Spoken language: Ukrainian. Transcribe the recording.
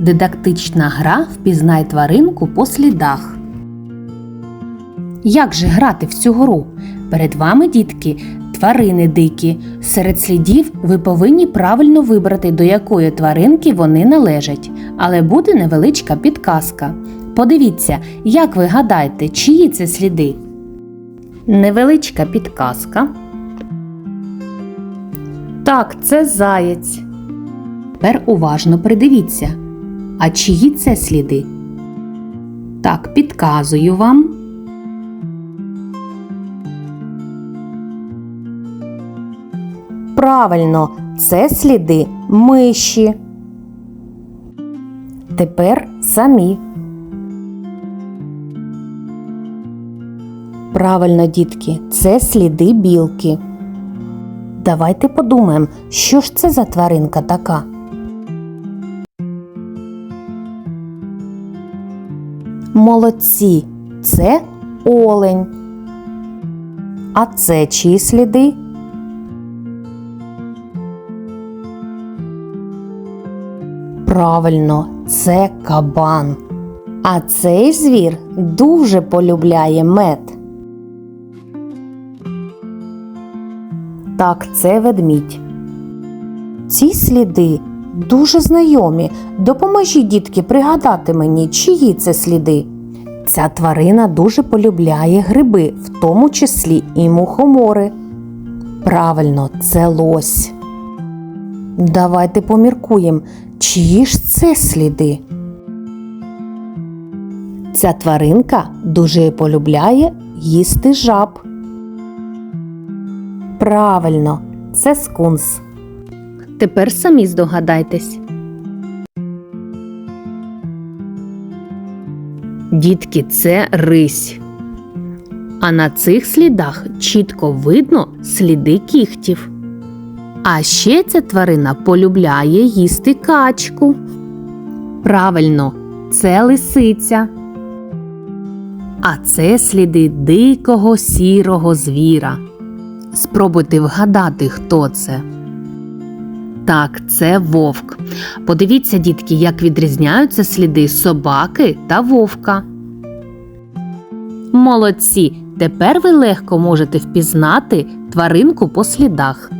Дидактична гра Впізнай тваринку по слідах. Як же грати в цю гру? Перед вами, дітки, тварини дикі. Серед слідів ви повинні правильно вибрати, до якої тваринки вони належать, але буде невеличка підказка. Подивіться, як ви гадаєте, чиї це сліди? Невеличка підказка. Так, це заєць. Тепер уважно придивіться. А чиї це сліди? Так, підказую вам. Правильно, це сліди миші. Тепер самі. Правильно, дітки, це сліди білки. Давайте подумаємо, що ж це за тваринка така. Молодці, це олень. А це чиї сліди? Правильно, це кабан. А цей звір дуже полюбляє мед. Так, це ведмідь. Ці сліди дуже знайомі. Допоможіть, дітки, пригадати мені, чиї це сліди. Ця тварина дуже полюбляє гриби, в тому числі і мухомори. Правильно, це лось. Давайте поміркуємо, чиї ж це сліди. Ця тваринка дуже полюбляє їсти жаб. Правильно, це скунс. Тепер самі здогадайтесь. Дітки, це рись. А на цих слідах чітко видно сліди кігтів. А ще ця тварина полюбляє їсти качку. Правильно, це лисиця. А це сліди дикого сірого звіра. Спробуйте вгадати, хто це. Так, це вовк. Подивіться, дітки, як відрізняються сліди собаки та вовка. Молодці! Тепер ви легко можете впізнати тваринку по слідах.